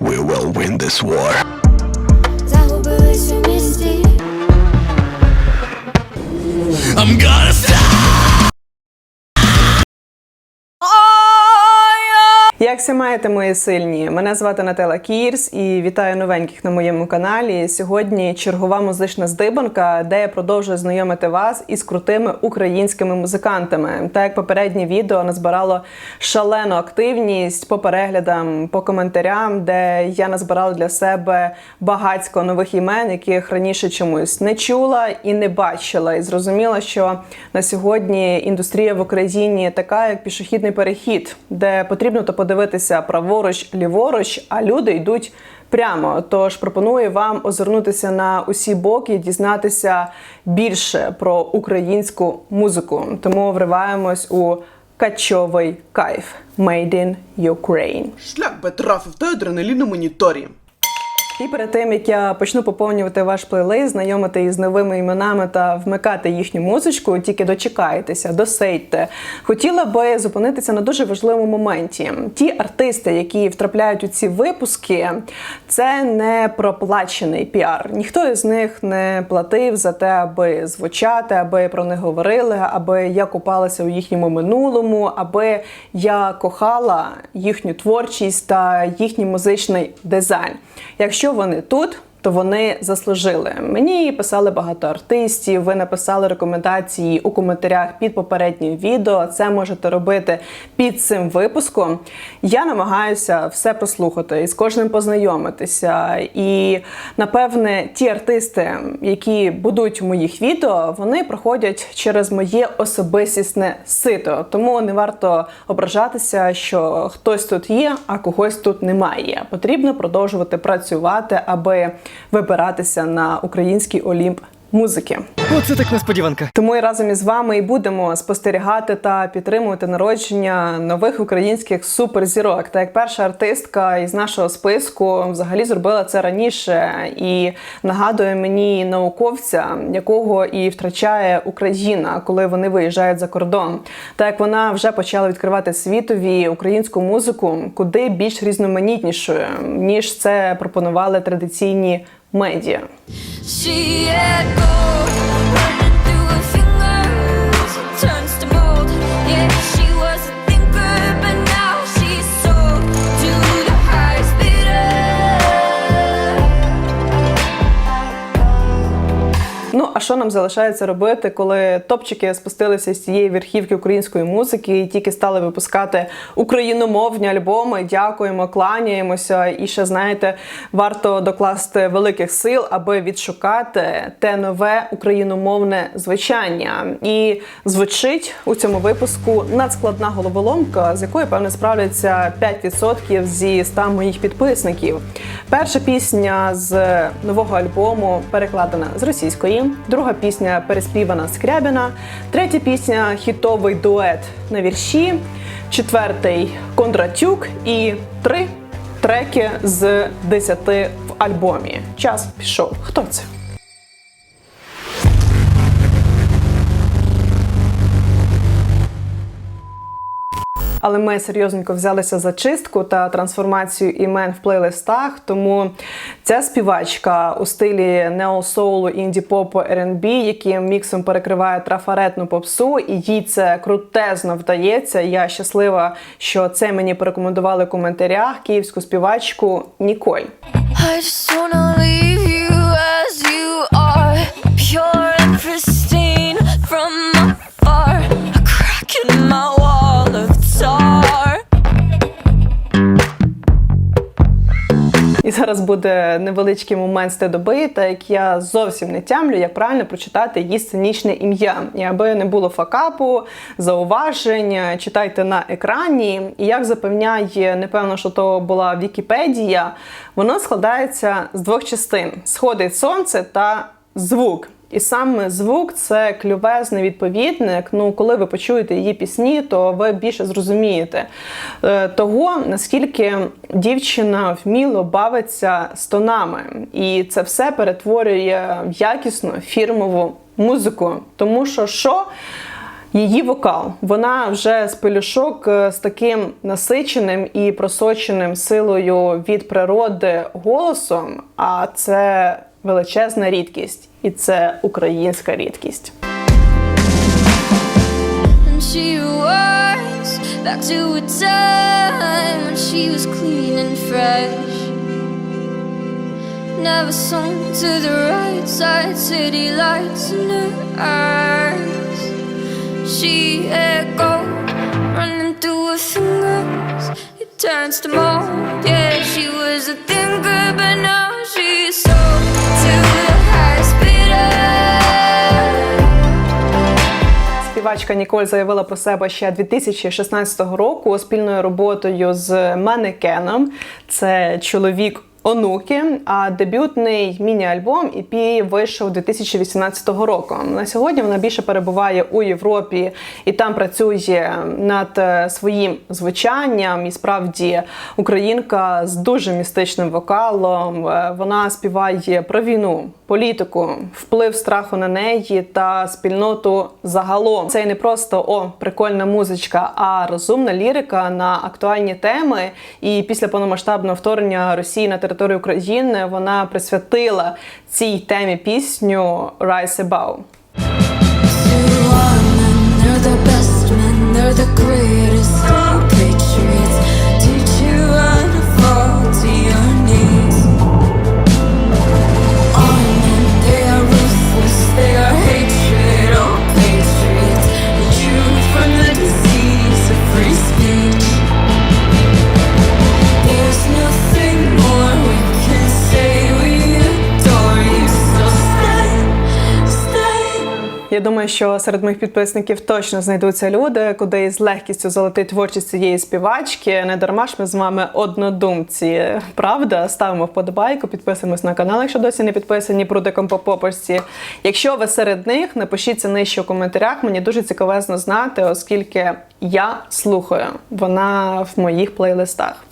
We will win this war. I'm gonna stop! Як все маєте, мої сильні? Мене звати Нателла Кірс і вітаю новеньких на моєму каналі. Сьогодні чергова музична здибанка, де я продовжую знайомити вас із крутими українськими музикантами. Так як попереднє відео назбирало шалену активність по переглядам, по коментарям, де я назбирала для себе багатько нових імен, яких раніше чомусь не чула і не бачила. І зрозуміла, що на сьогодні індустрія в Україні така, як пішохідний перехід, де потрібно то подивитися праворуч, ліворуч, а люди йдуть прямо. Тож пропоную вам озирнутися на усі боки, дізнатися більше про українську музику. Тому вриваємось у качовий кайф Made in Ukraine. Шлях би трафив та адреналіну моніторі. І перед тим як я почну поповнювати ваш плейлист, знайомити із новими іменами та вмикати їхню музичку, тільки дочекайтеся, досейте. Хотіла би зупинитися на дуже важливому моменті. Ті артисти, які втрапляють у ці випуски, це не проплачений піар. Ніхто із них не платив за те, аби звучати, аби про них говорили, аби я купалася у їхньому минулому, аби я кохала їхню творчість та їхній музичний дизайн. Якщо вони тут, то вони заслужили. Мені писали багато артистів. Ви написали рекомендації у коментарях під попереднім відео. Це можете робити під цим випуском. Я намагаюся все прослухати і з кожним познайомитися. І напевне, ті артисти, які будуть у моїх відео, вони проходять через моє особистісне сито. Тому не варто ображатися, що хтось тут є, а когось тут немає. Потрібно продовжувати працювати, аби вибиратися на український олімп музики. Оце так несподіванка. Тому і разом із вами і будемо спостерігати та підтримувати народження нових українських суперзірок. Та як перша артистка із нашого списку взагалі зробила це раніше і нагадує мені науковця, якого і втрачає Україна, коли вони виїжджають за кордон. Та як вона вже почала відкривати світові українську музику, куди більш різноманітнішою ніж це пропонували традиційні медіа. Що нам залишається робити, коли топчики спустилися з цієї верхівки української музики і тільки стали випускати україномовні альбоми? Дякуємо, кланяємося. І ще знаєте, варто докласти великих сил, аби відшукати те нове україномовне звучання. І звучить у цьому випуску надскладна головоломка, з якою певне справляться 5% зі 100 моїх підписників. Перша пісня з нового альбому перекладена з російської, друга пісня переспівана Скрябіна, третя пісня хітовий дует на вірші, четвертий Кондратюк і три треки з 10 в альбомі. Час пішов. Хто це? Але ми серйозненько взялися за чистку та трансформацію імен в плейлистах. Тому ця співачка у стилі неосоулу, інді-попу, R&B, яким міксом перекриває трафаретну попсу, і їй це крутезно вдається. Я щаслива, що це мені порекомендували в коментарях київську співачку Ніколь. Зараз буде невеличкий момент з доби, так як я зовсім не тямлю, як правильно прочитати її сценічне ім'я. І аби не було факапу, зауважень, читайте на екрані. І як запевняє, непевно, що то була Вікіпедія, воно складається з двох частин: сходить сонце та звук. І саме звук це клювезний відповідник. Ну, коли ви почуєте її пісні, то ви більше зрозумієте е, того, наскільки дівчина вміло бавиться з тонами, і це все перетворює в якісну фірмову музику. Тому що що Її вокал, вона вже з пелюшок е, з таким насиченим і просоченим силою від природи голосом. А це величезна рідкість, і це українська рідкість. And she was back to a time when she was clean and fresh. Never sung to the right side, city lights in her eyes. She had gold running through her fingers. It turns to mold. Yeah, she was Співачка Ніколь заявила про себе ще 2016 року спільною роботою з Манекеном. Це чоловік. Онуки, а дебютний міні-альбом EP вийшов 2018 року. На сьогодні вона більше перебуває у Європі і там працює над е, своїм звучанням. І справді українка з дуже містичним вокалом. Е, Вона співає про війну, політику, вплив страху на неї та спільноту загалом. Це не просто о прикольна музичка, а розумна лірика на актуальні теми. І після повномасштабного вторгнення Росії на територію України вона присвятила цій темі пісню «Rise Above». They're the best men, they're the greatest Я думаю, що серед моїх підписників точно знайдуться люди, куди з легкістю залетить творчість цієї співачки. Не дарма ж ми з вами однодумці. Правда, ставимо вподобайку, підписуємось на канал, якщо досі не підписані прудиком по попорсі. Якщо ви серед них, напишіться нижче у коментарях. Мені дуже цікавезно знати, оскільки я слухаю. Вона в моїх плейлистах.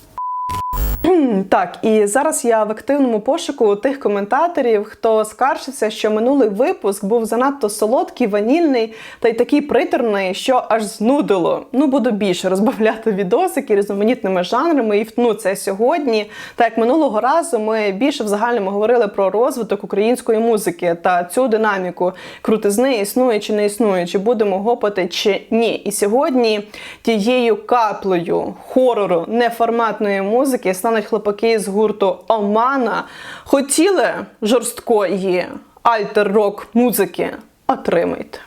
Так, і зараз я в активному пошуку тих коментаторів, хто скаржився, що минулий випуск був занадто солодкий, ванільний та й такий приторний, що аж знудило. Ну, буду більше розбавляти відосики різноманітними жанрами і втну це сьогодні. Так як минулого разу ми більше в загальному говорили про розвиток української музики та цю динаміку крутизни існує чи не існує, чи будемо гопати чи ні. І сьогодні тією каплею хорору неформатної музики стануть хлопаки з гурту Омана. Хотіли жорсткої альтер-рок музики? Отримайте.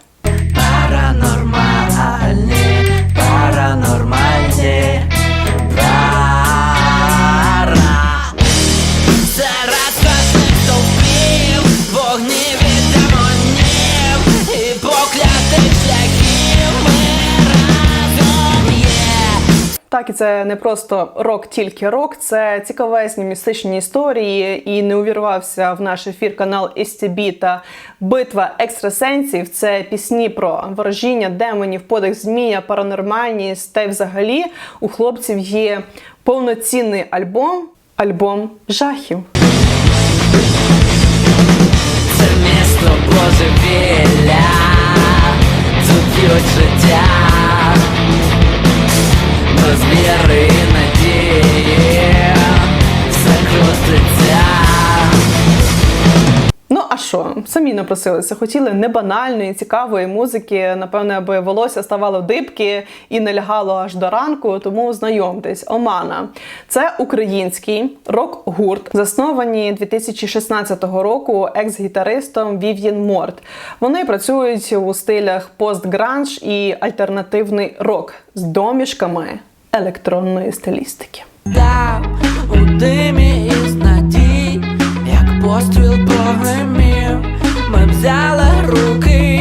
Паранормальні, паранормальні, і це не просто рок, тільки рок, це цікавезні містичні історії. І не увірвався в наш ефір канал STB та Битва екстрасенсів. Це пісні про ворожіння, демонів, подих змія, паранормальність. Та й взагалі у хлопців є повноцінний альбом, альбом жахів. Це місто божевілля, тут життя, без віри і надії, все. Ну а що, самі напросилися, хотіли не банальної, цікавої музики. Напевне, аби волосся ставало дибки і не лягало аж до ранку. Тому знайомтесь, Омана. Це український рок-гурт, засновані 2016 року екс-гітаристом Вів'єн Морт. Вони працюють у стилях постгранж і альтернативний рок з домішками електронної стилістики. Там у димі із надій, як постріл прогремів, ми взяли руки,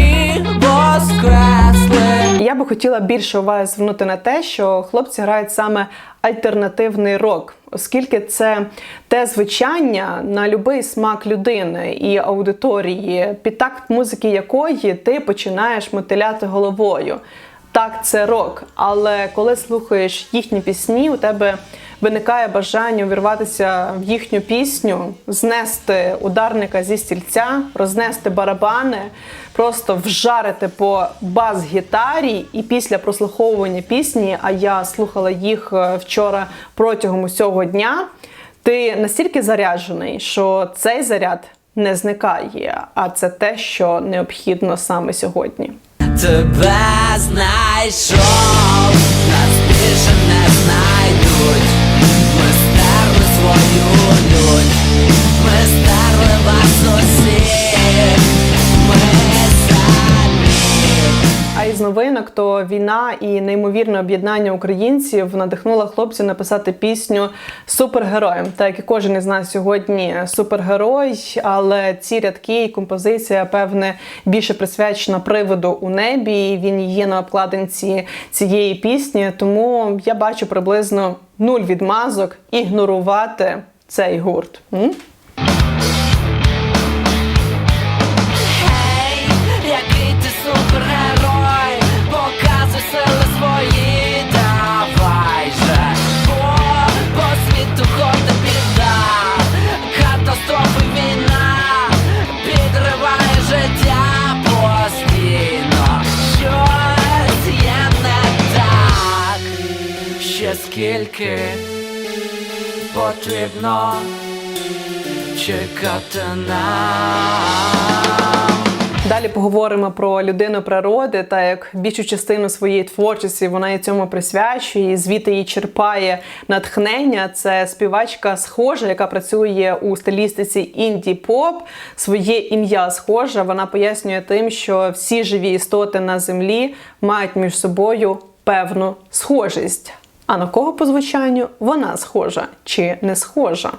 воскресли. Я би хотіла більше уваги звернути на те, що хлопці грають саме альтернативний рок, оскільки це те звучання на будь-який смак людини і аудиторії, під такт музики якої ти починаєш мотиляти головою. Так, це рок, але коли слухаєш їхні пісні, у тебе виникає бажання увірватися в їхню пісню, знести ударника зі стільця, рознести барабани, просто вжарити по бас-гітарі. І після прослуховування пісні, а я слухала їх е, вчора протягом усього дня. Ти настільки заряджений, що цей заряд не зникає, а це те, що необхідно саме сьогодні. Тебе знайшов, нас більше не знайдуть. Ми стерли свою лють, ми стерли вас усіх, Із новинок то війна і неймовірне об'єднання українців надихнула хлопців написати пісню Супергероєм. Так як і кожен із нас сьогодні супергерой, але ці рядки і композиція, певне, більше присвячена приводу у небі. і Він є на обкладинці цієї пісні. Тому я бачу приблизно нуль відмазок ігнорувати цей гурт. М? Скільки потрібно чекати нам. Далі поговоримо про людину природи, та як більшу частину своєї творчості вона і цьому присвячує, і звідти її черпає натхнення. Це співачка схожа, яка працює у стилістиці інді-поп. Своє ім'я схожа. Вона пояснює тим, що всі живі істоти на землі мають між собою певну схожість. А на кого по звучанню вона схожа чи не схожа?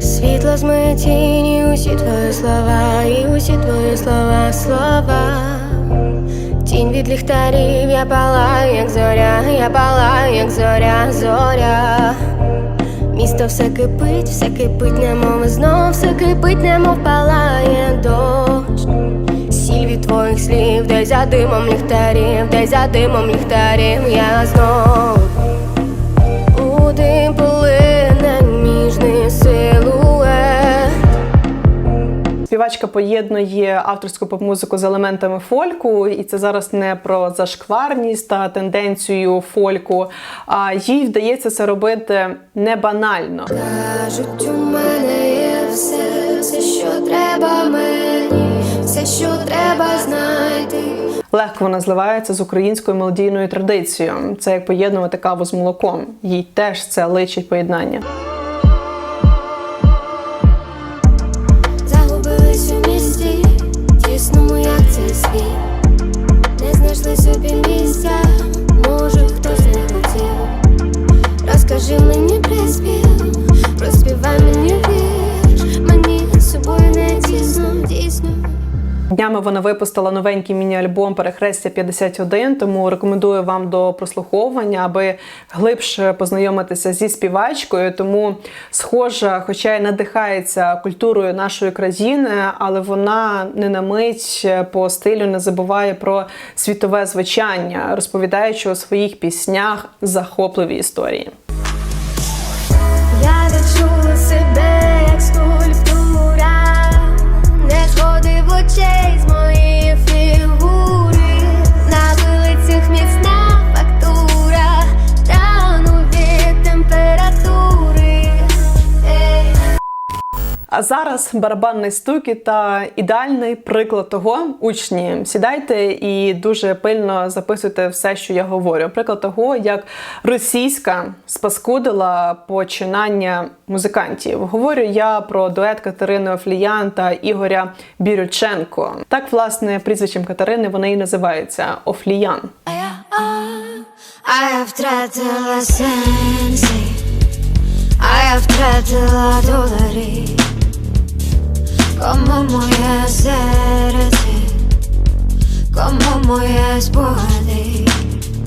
Світло змиє тіні, усі твої слова, і усі твої слова, слова. Тінь від ліхтарів, я палаю, як зоря, я палаю, як зоря, зоря. Місто все кипить, все кипить, немов знов, все кипить, немов палає дощ. Сіль від твоїх слів, десь за димом ліхтарів, десь за димом ліхтарів, я знов. Співачка поєднує авторську поп-музику з елементами фольку, і це зараз не про зашкварність та тенденцію фольку. А їй вдається це робити не банально. Кажуть, у мене є все, все, що треба мені, все, що треба знайти. Легко вона зливається з українською мелодійною традицією. Це як поєднувати каву з молоком. Їй теж це личить поєднання. Днями вона випустила новенький міні-альбом Перехрестя 51, тому рекомендую вам до прослуховування, аби глибше познайомитися зі співачкою. Тому схожа, хоча й надихається культурою нашої країни, але вона не на мить по стилю не забуває про світове звучання, розповідаючи у своїх піснях захопливі історії. Я відчула себе chase. А зараз барабанний стукіт та ідеальний приклад того, учні, сідайте і дуже пильно записуйте все, що я говорю. Приклад того, як російська спаскудила починання музикантів. Говорю я про дует Катерини Офліян та Ігоря Бірюченко. Так, власне, прізвищем Катерини вони і називаються Офліян. А я втратила сенси, а я втратила долари. Кому моє серце, кому моє спогади.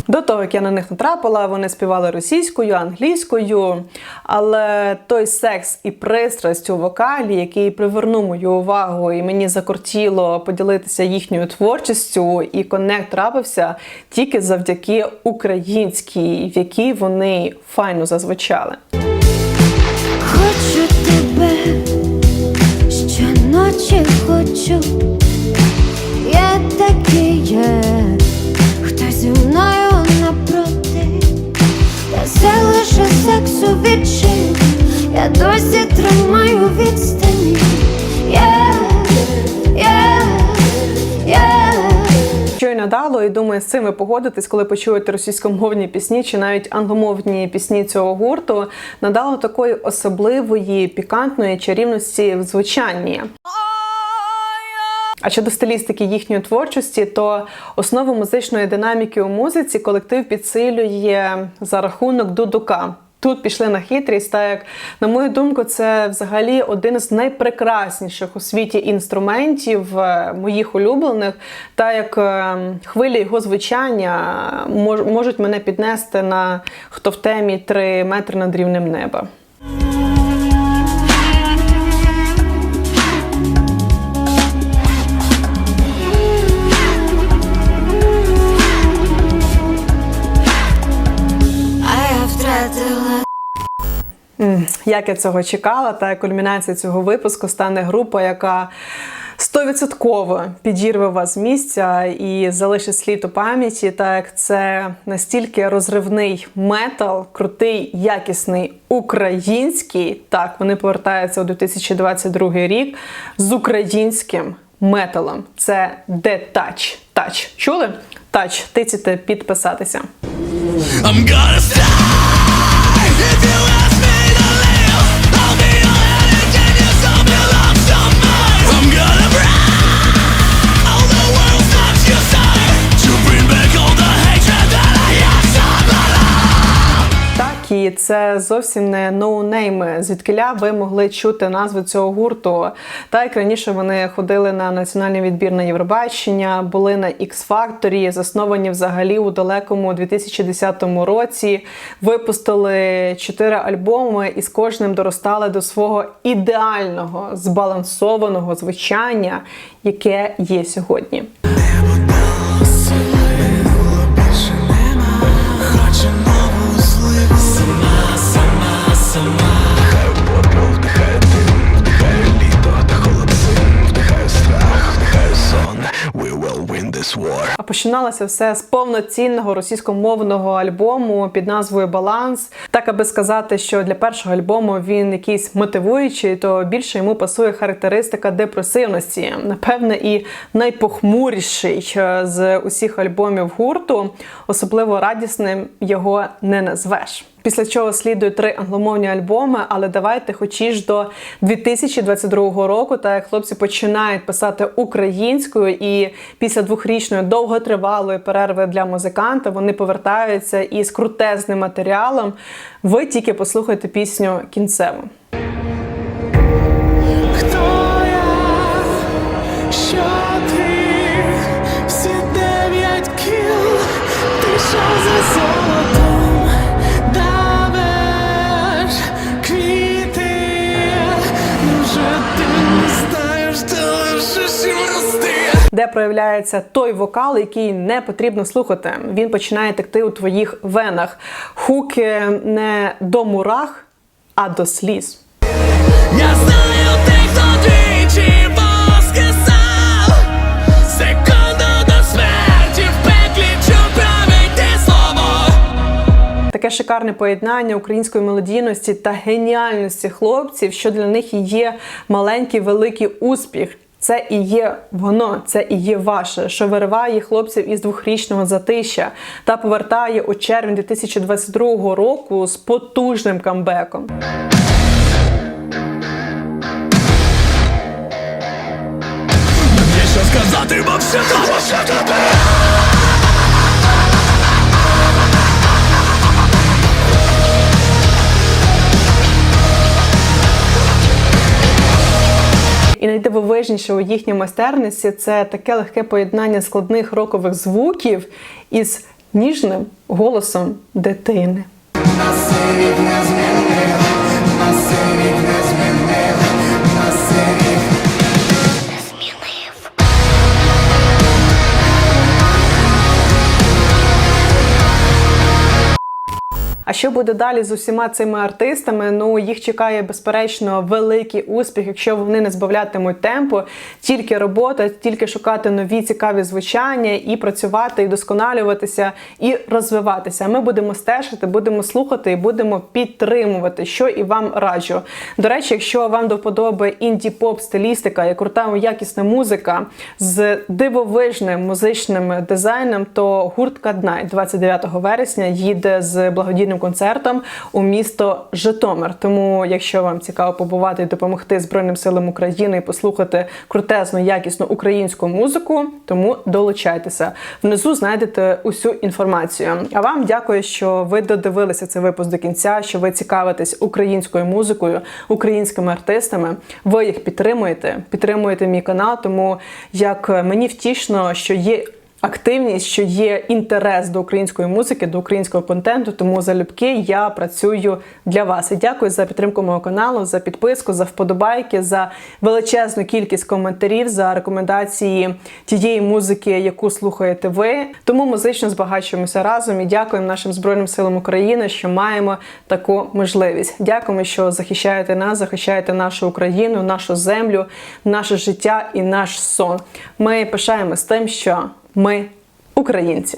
До того, як я на них натрапила, вони співали російською, англійською. Але той секс і пристрасть у вокалі, який привернув мою увагу, і мені закортіло поділитися їхньою творчістю, і коннект трапився тільки завдяки українській, в якій вони файно зазвучали. Хочу хочу. Я такий є, хто зі мною напроти, та це лише сексу відчив. Я досі тримаю відстані. Надало, і думаю, з цим ви погодитесь, коли почуєте російськомовні пісні чи навіть англомовні пісні цього гурту, надало такої особливої пікантної чарівності в звучанні. А щодо стилістики їхньої творчості, то основу музичної динаміки у музиці колектив підсилює за рахунок дудука. Тут пішли на хитрість, так як, на мою думку, це взагалі один з найпрекрасніших у світі інструментів е, моїх улюблених, так як е, хвилі його звучання можуть мене піднести на хто в темі 3 метри над рівнем неба. Як я цього чекала, та кульмінація цього випуску стане група, яка стовідсотково підірве вас з місця і залишить слід у пам'яті, так як це настільки розривний метал, крутий, якісний, український. Так, вони повертаються у 2022 рік з українським металом. Це Touch. Touch. Чули? Touch. Тицяйте підписатися. I'm gonna stay if you це зовсім не ноунейми. Звідкиля ви могли чути назву цього гурту. Так як раніше вони ходили на національний відбір на Євробачення, були на X Factor, засновані взагалі у далекому 2010 році. Випустили чотири альбоми і з кожним доростали до свого ідеального збалансованого звучання, яке є сьогодні. This war. А починалося все з повноцінного російськомовного альбому під назвою Баланс. Так аби сказати, що для першого альбому він якийсь мотивуючий, то більше йому пасує характеристика депресивності. Напевне, і найпохмуріший е, з усіх альбомів гурту, особливо радісним його не назвеш. Після чого слідують три англомовні альбоми, але давайте хочі до 2022 року, та як хлопці починають писати українською, і після двохрічної довготривалої перерви для музиканта вони повертаються із крутезним матеріалом. Ви тільки послухайте пісню кінцеву. Де проявляється той вокал, який не потрібно слухати. Він починає текти у твоїх венах. Хуки не до мурах, а до сліз. Я знаю тих, хто двічі воскресав Секунду до смерті в пеклі чув правити слово Таке шикарне поєднання української мелодійності та геніальності хлопців, що для них і є маленький великий успіх. Це і є воно, це і є ваше, що вириває хлопців із двохрічного затища та повертає у червень 2022 року з потужним камбеком. Сказати, бо все треба, все тебе І найдивовижніше у їхній майстерності це таке легке поєднання складних рокових звуків із ніжним голосом дитини. А що буде далі з усіма цими артистами? Ну їх чекає безперечно великий успіх, якщо вони не збавлятимуть темпу, тільки робота, тільки шукати нові цікаві звучання і працювати, і досконалюватися, і розвиватися. Ми будемо стежити, будемо слухати і будемо підтримувати, що і вам раджу. До речі, якщо вам до вподоби інді-поп стилістика і крута якісна музика з дивовижним музичним дизайном, то гурт Каднай 29 вересня їде з благодійним концертом у місто Житомир. Тому, якщо вам цікаво побувати і допомогти Збройним силам України і послухати крутезну, якісну українську музику, тому долучайтеся. Внизу знайдете усю інформацію. А вам дякую, що ви додивилися цей випуск до кінця, що ви цікавитесь українською музикою, українськими артистами. Ви їх підтримуєте, підтримуєте мій канал, тому як мені втішно, що є активність, що є інтерес до української музики, до українського контенту. Тому залюбки я працюю для вас. І дякую за підтримку мого каналу, за підписку, за вподобайки, за величезну кількість коментарів, за рекомендації тієї музики, яку слухаєте ви. Тому музично збагачуємося разом і дякуємо нашим збройним силам України, що маємо таку можливість. Дякуємо, що захищаєте нас, захищаєте нашу Україну, нашу землю, наше життя і наш сон. Ми пишаємось тим, що ми українці.